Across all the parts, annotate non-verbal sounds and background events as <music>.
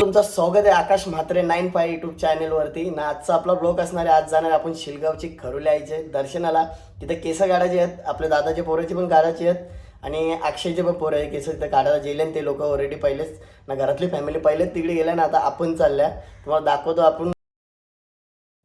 तुमचं स्वागत आहे Akash Mhatre nine five YouTube चॅनेलवरती ना आजचा आपला ब्लॉग असणार आहे. आज जाणार आपण शिलगावची खरुले यायचे दर्शनाला. तिथे केस काढायचे आहेत. आपल्या दादाच्या पोराची पण काढायची आहेत. आणि अक्षयचे पण पोरं आहे केस तिथे काढायला गेले आणि ते लोक ऑलरेडी पहिलेच. ना घरातली फॅमिली पहिलेच तिकडे गेल्या ना आता आपण चालल्या. तुम्हाला दाखवतो आपण.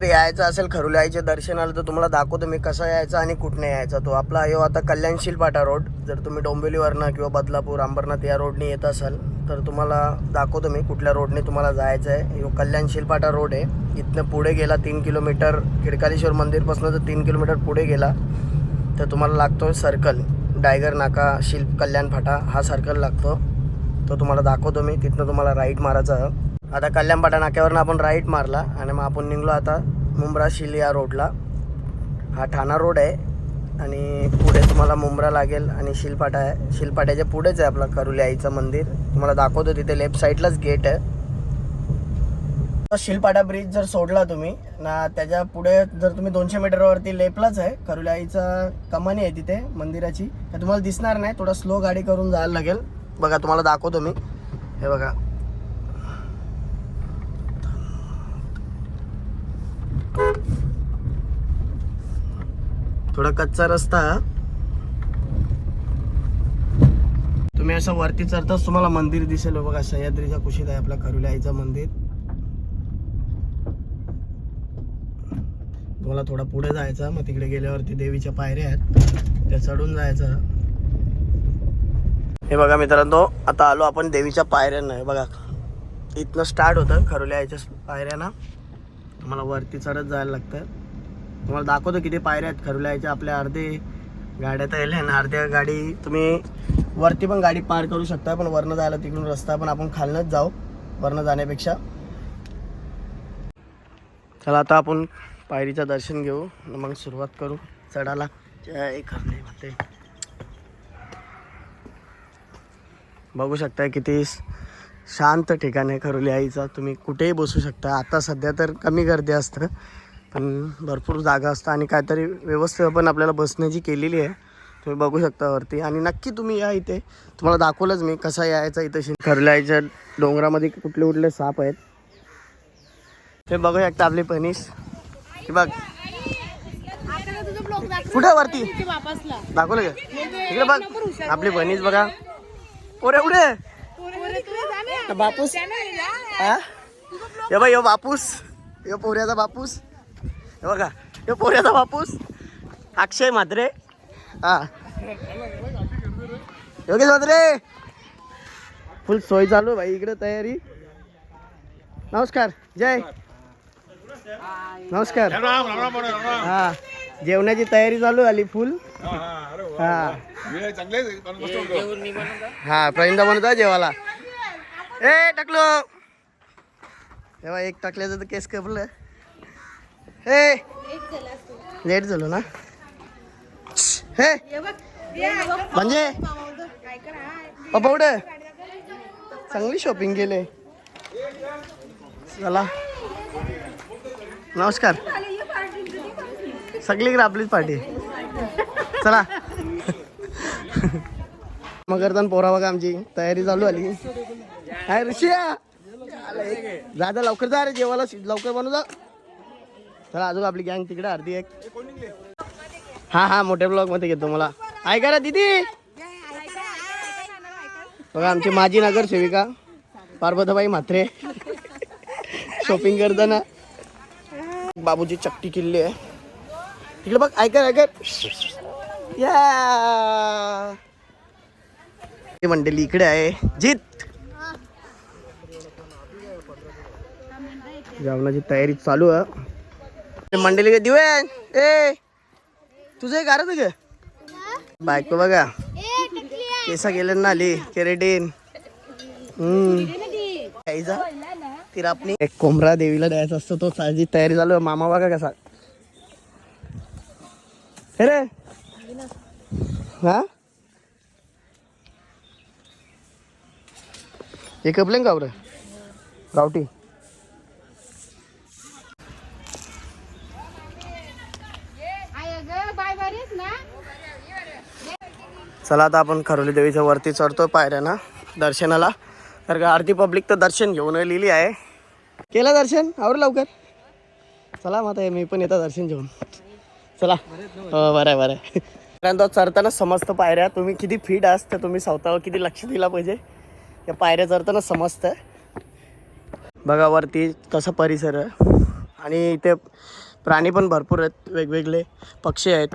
यायचं असेल खरुले दर्शनाला तर तुम्हाला दाखवतो मी कसा यायचा आणि कुठने यायचा तो. आपला यो हो आता कल्याणशील पाटा रोड जर तुम्ही डोंबिवलीवरनं किंवा बदलापूर अंबरनाथ या रोडने येत असाल तर तुम्हाला दाखवतो मी कुठल्या रोडने तुम्हाला जायचं आहे यो कल्याणशील पाटा रोड आहे. इथनं पुढे गेला तीन किलोमीटर खिडकालेश्वर मंदिरपासून तर तीन किलोमीटर पुढे गेला तर तुम्हाला लागतो सर्कल डायगर नाका शिल्प कल्याण फाटा हा सर्कल लागतो. तो तुम्हाला दाखवतो मी. तिथनं तुम्हाला राईट मारायचा आता कल्याणपाटा नाक्यावरनं आपण राईट मारला आणि मग आपण निघलो आता मुंब्रा शिल या रोडला. हा ठाणा रोड आहे आणि पुढे तुम्हाला मुंब्रा लागेल आणि शिलपाटा आहे. शिलपाट्याच्या पुढेच आहे आपला करुली आईचं मंदिर. तुम्हाला दाखवतो तिथे लेफ्ट साईडलाच गेट आहे. शिलपाटा ब्रिज जर सोडला तुम्ही ना त्याच्या पुढे जर तुम्ही दोनशे मीटरवरती लेपलाच आहे करुली आईचा कमानी आहे तिथे मंदिराची. तर तुम्हाला दिसणार नाही थोडा स्लो गाडी करून जायला लागेल. बघा तुम्हाला दाखवतो मी. हे बघा. थोडा कच्चा रस्ता. तुम्ही असं वरती चढताच तुम्हाला मंदिर दिसेल. बघा सह्याद्रीच्या कुशीत आहे आपला करुल्या आईचं मंदिर. तुम्हाला थोडा पुढे जायचं. मग तिकडे गेल्यावरती देवीच्या पायऱ्या आहेत. त्या चढून जायचं. हे बघा मित्रांनो आता आलो आपण देवीच्या पायऱ्यांना. हे बघा इथनं स्टार्ट होतं खरुल्या याच्या पायऱ्यांना. तुम्हाला वरती चढत जायला लागतं. तुम्हाला दाखवतो किती पायऱ्या आहेत. खरोल्या आपल्या अर्धे गाड्या तर येल्या आणि अर्ध्या गाडी तुम्ही वरती पण गाडी पार करू शकता पण वरनं जायला तिकडून रस्ता पण आपण खालनंच जाऊ वरनं जाण्यापेक्षा. चला आता आपण पायरीचं दर्शन घेऊ मग सुरुवात करू. चढायला. जय खरले माते. बघू शकता किती शांत ठिकाण आहे खरोली आईचा. तुम्ही कुठेही बसू शकता. आता सध्या तर कमी गर्दी असतं. पण भरपूर जागा असतं आणि काहीतरी व्यवस्था पण आपल्याला बसण्याची केलेली आहे तुम्ही बघू शकता वरती. आणि नक्की तुम्ही या इथे. तुम्हाला दाखवलंच मी कसा यायचा इथं शि खरोली आईच्या डोंगरामध्ये कुठले कुठले साप आहेत. ते बघू शकता आपली पनीस. हे बघ. कुठे वरती? दाखवलं का? इकडे बघ. आपली बनीच बघा. ओरे उडे बापूस. हा? हे बापूस. यो पोऱ्याचा बापूस. हे बघा यो पोऱ्याचा बापूस. अक्षय म्हात्रे. हा. योगेश म्हात्रे. फुल सोय चालू भाई इकडे तयारी. नमस्कार जय. नमस्कार. हा. जेवणाची तयारी चालू झाली फुल हा हा प्रवीणदा म्हणत आहे जेवायला. ए टाकलो. तेव्हा एक टाकल्याचं तर केस कपलं हे. लेट झालो ना. हे. म्हणजे? कुठे चांगली शॉपिंग केले. चला. नमस्कार. सगळीकडे आपलीच पार्टी चला. मग करताना पोरा बघा आमची. तयारी चालू आली काय ऋषिया. दादा लवकर जा रे जेवायला लवकर बनू जा. चला अजून आपली गँग तिकडे अर्धी एक. हा हा मोठ्या ब्लॉगमध्ये घेतो मला. ऐका ना दीदी! बघा आमची माजी नगरसेविका पार्वताबाई म्हात्रे. शॉपिंग करताना. बाबूची चक्टी किल्ली आहे. तिकडे बघ ऐका ऐका. या! मंडळी इकडे आहे. जीत! जेवणाची तयारी चालू आहे. मंडळी दिवे ए तुझं एक ग बायको बघा. केसा गेले ना आली केरेटीन हम्म. यायचा तिरापणी एक कोंबरा देवीला द्यायचा असतो तो साजी तयारी झालो मामा बघा कसा. हे रे. हा? हे कपले गावर? बरं गावठी. चला आता आपण खरोली देवीच्या वरती चढतो पायऱ्यानं दर्शनाला. तर अर्धी पब्लिक तर दर्शन घेऊन लिहिली आहे. केलं दर्शन? आवर लवकर. चला माता मी पण येतो दर्शन घेऊन. चला. हो बरं आहे बरं आहे. कारण तो चढताना समजतं पायऱ्या तुम्ही किती फिट आहात तर तुम्ही स्वतःवर किती लक्ष दिला पाहिजे. या पायऱ्या चढताना समजतं बघा वरती कसा परिसर आहे. आणि इथे प्राणी पण भरपूर आहेत वेगवेगळे पक्षी आहेत.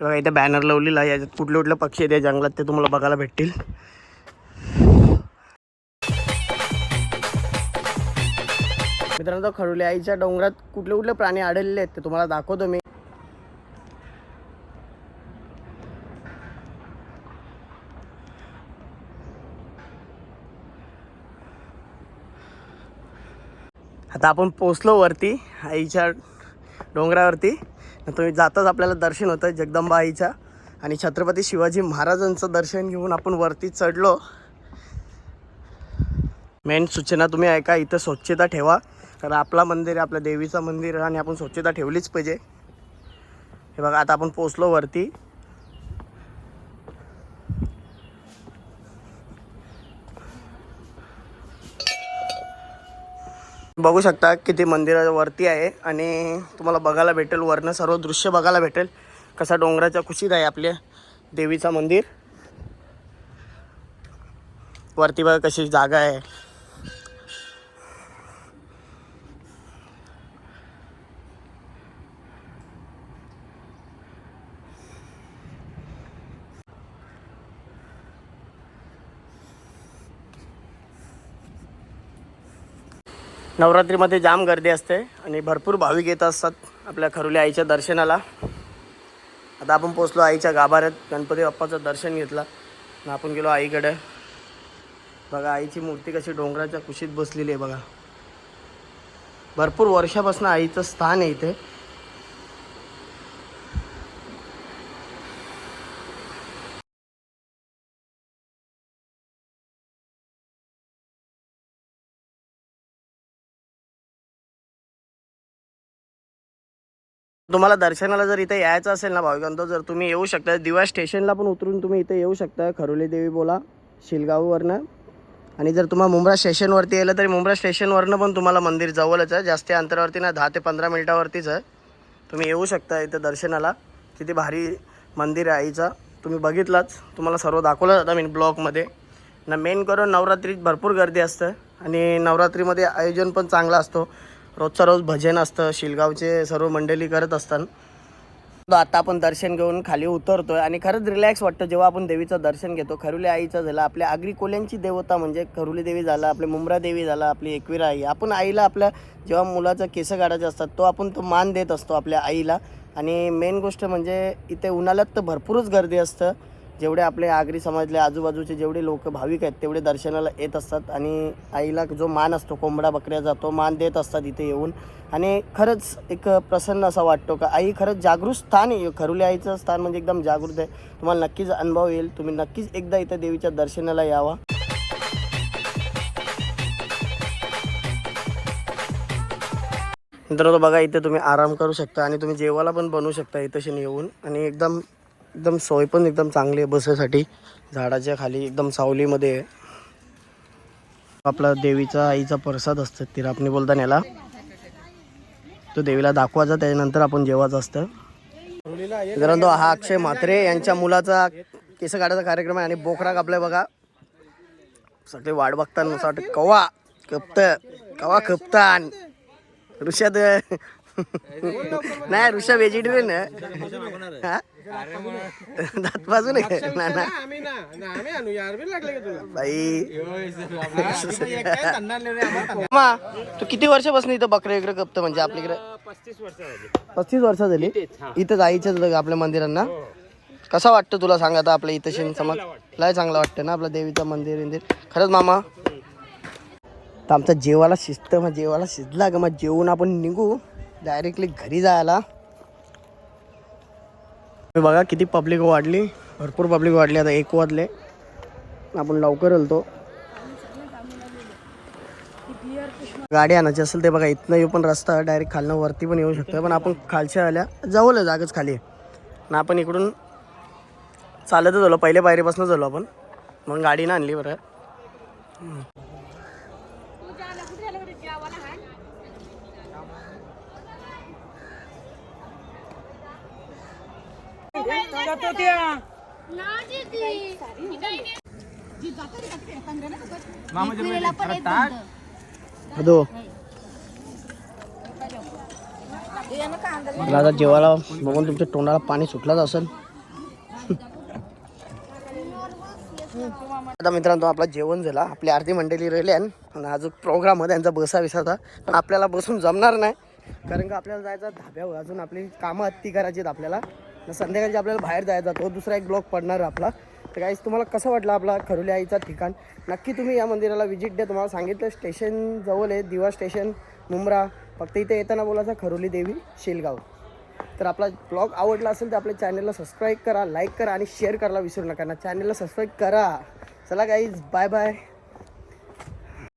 बघा इथे बॅनर लावलेला आहे. याच्यात कुठले कुठले पक्षी आहेत या जंगलात ते तुम्हाला बघायला भेटतील. मित्रांनो खडुले आईच्या डोंगरात कुठले कुठले प्राणी आढळले आहेत ते तुम्हाला दाखवतो मी. आता आपण पोचलो वरती आईच्या डोंगरावरती. तुम्ही जाताच आपल्याला दर्शन होतं जगदंबा आईच्या आणि छत्रपती शिवाजी महाराजांचं दर्शन घेऊन आपण वरती चढलो. मेन सूचना तुम्ही ऐका इथं स्वच्छता ठेवा. कारण आपला मंदिर आहे आपल्या देवीचं मंदिर आहे आणि आपण स्वच्छता ठेवलीच पाहिजे. हे बघा आता आपण पोचलो वरती. बघू शकता किती मंदिरावरती आहे आणि तुम्हाला बघायला भेटेल वरनं सर्व दृश्य बघायला भेटेल. कसा डोंगराच्या कुशीत आहे आपल्या देवीचा मंदिर. वरती बघा कशी जागा आहे. नवरात्रीमध्ये जाम गर्दी असते आणि भरपूर भाविक येत असतात आपल्या खरुली आईच्या दर्शनाला. आता आपण पोचलो आईच्या गाभाऱ्यात. गणपती बाप्पाचं दर्शन घेतलं आणि आपण गेलो आईकडे. बघा आईची मूर्ती कशी डोंगराच्या कुशीत बसलेली आहे बघा. भरपूर वर्षापासून आईचं स्थान आहे इथे. तुम्हाला दर्शनाला जर इथे यायचं असेल ना भाविकांतो जर तुम्ही येऊ शकता. दिवा स्टेशनला पण उतरून तुम्ही इथे येऊ शकता. खरोली देवी बोला शिलगाववरनं. आणि जर तुम्हाला मुंब्रा स्टेशनवरती यायला तरी मुंब्रा स्टेशनवरनं पण तुम्हाला मंदिर जवळच आहे. जास्त अंतरावरती ना दहा ते पंधरा मिनटावरतीच आहे. तुम्ही येऊ शकता इथं दर्शनाला. किती भारी मंदिर आहे आईचा. तुम्ही बघितलाच. तुम्हाला सर्व दाखवलं जातं मी ब्लॉगमध्ये. ना मेन करून नवरात्रीत भरपूर गर्दी असतं. आणि नवरात्रीमध्ये आयोजन पण चांगलं असतो. रोजचा रोज भजन असतं शिलगावचे सर्व मंडळी करत असतात. आता आपण दर्शन घेऊन खाली उतरतोय आणि खरंच रिलॅक्स वाटतं जेव्हा आपण देवीचं दर्शन घेतो. खरुली आईचं झालं आपल्या आगरी कोल्यांची देवता म्हणजे खरुली देवी झालं आपली मुंब्रा देवी झालं आपली एकविरा आई. आपण आईला आपल्या जेव्हा मुलाचं केस काढायचे असतात तो आपण तो मान देत असतो आपल्या आईला. आणि मेन गोष्ट म्हणजे इथे उन्हाळ्यात तर भरपूरच गर्दी असतं. जेवढे आपले आगरी समाजले आजूबाजूचे जेवढे लोक भाविक आहेत तेवढे दर्शनाला येत असतात आणि आईला जो मान असतो कोंबडा बकऱ्याचा तो मान देत असतात इथे येऊन. आणि खरंच एक प्रसन्न असा वाटतो का आई खरंच जागृत स्थान आहे. खरुली आईचं स्थान म्हणजे एकदम जागृत आहे. तुम्हाला नक्कीच अनुभव येईल. तुम्ही नक्कीच एकदा इथं देवीच्या दर्शनाला यावा. मित्रांनो बघा इथे तुम्ही आराम करू शकता आणि तुम्ही जेवायला पण बनवू शकता इथं येऊन. आणि एकदम एकदम सोय पण एकदम चांगली आहे बसायसाठी झाडाच्या खाली एकदम सावलीमध्ये आहे. आपला देवीचा आईचा प्रसाद असतं तिरापणी बोलताना याला. तो देवीला दाखवायचा त्याच्यानंतर आपण जेवायचं असतं. मित्रांनो हा अक्षय म्हात्रे यांच्या मुलाचा केस काढायचा कार्यक्रम आहे आणि बोकरा कापलाय बघा. सगळे वाट बघताना असं वाटत कवा खपत कवा खपतान ऋषाद <laughs> नाही ऋषा व्हेजिटेरियन दात बाजू नाही ना ना बाई. मा तू किती वर्षापासून इथं बकरे इकडे कपत म्हणजे आपल्याकडे? पस्तीस वर्ष झाली. इथं जायचं आपल्या मंदिरांना? कसा वाटतं तुला सांग आता आपल्या इथं शेण समाज? लय चांगलं वाटतं ना आपलं देवीचं मंदिर विंदिर खरंच मामा तर आमचा जेवायला शिस्त मग जेवायला शिजला का मग जेवून आपण निघू? डायरेक्टली घरी जायला. बघा किती पब्लिक वाढली. भरपूर पब्लिक वाढली. आता एक वाजले. आपण लवकर हलतो गाडी आणायची असेल ते बघा इथनं येऊ पण रस्ता डायरेक्ट खालनं वरती पण येऊ शकतो पण आपण खालच्या आल्या जवळ जागच खाली आहे. आपण इकडून चालतच झालो पहिल्या पायरीपासून झालो आपण. मग गाडीनं आणली बरं. अदो मला आता जेवायला बघून तुमच्या तोंडाला पाणी सुटलंच असेल. आता मित्रांनो आपला जेवण झाला. आपली आरती मंडळी राहिली आहे. आणि अजून प्रोग्राममध्ये त्यांचा बसा विसाचा पण आपल्याला बसून जमणार नाही. कारण का आपल्याला जायचं धाब्यावर. अजून आपली कामं हत्ती करायची आहेत आपल्याला. तर संध्याकाळची आपल्याला बाहेर जायचा तो दुसरा एक ब्लॉक पडणार आपला. तर काहीच तुम्हाला कसं वाटलं आपला खरुल्या आईचा ठिकाण? नक्की तुम्ही या मंदिराला व्हिजिट द्या. तुम्हाला सांगितलं स्टेशन जवळ आहे दिवा स्टेशन मुंब्रा. फक्त इथे येताना बोलायचं खरोली देवी शेलगाव. तर आपला ब्लॉग आवडला असेल तर आपल्या चॅनलला सबस्क्राईब करा लाईक करा आणि शेअर करायला विसरू नका. ना चॅनलला सबस्क्राईब करा. चला गाईज बाय बाय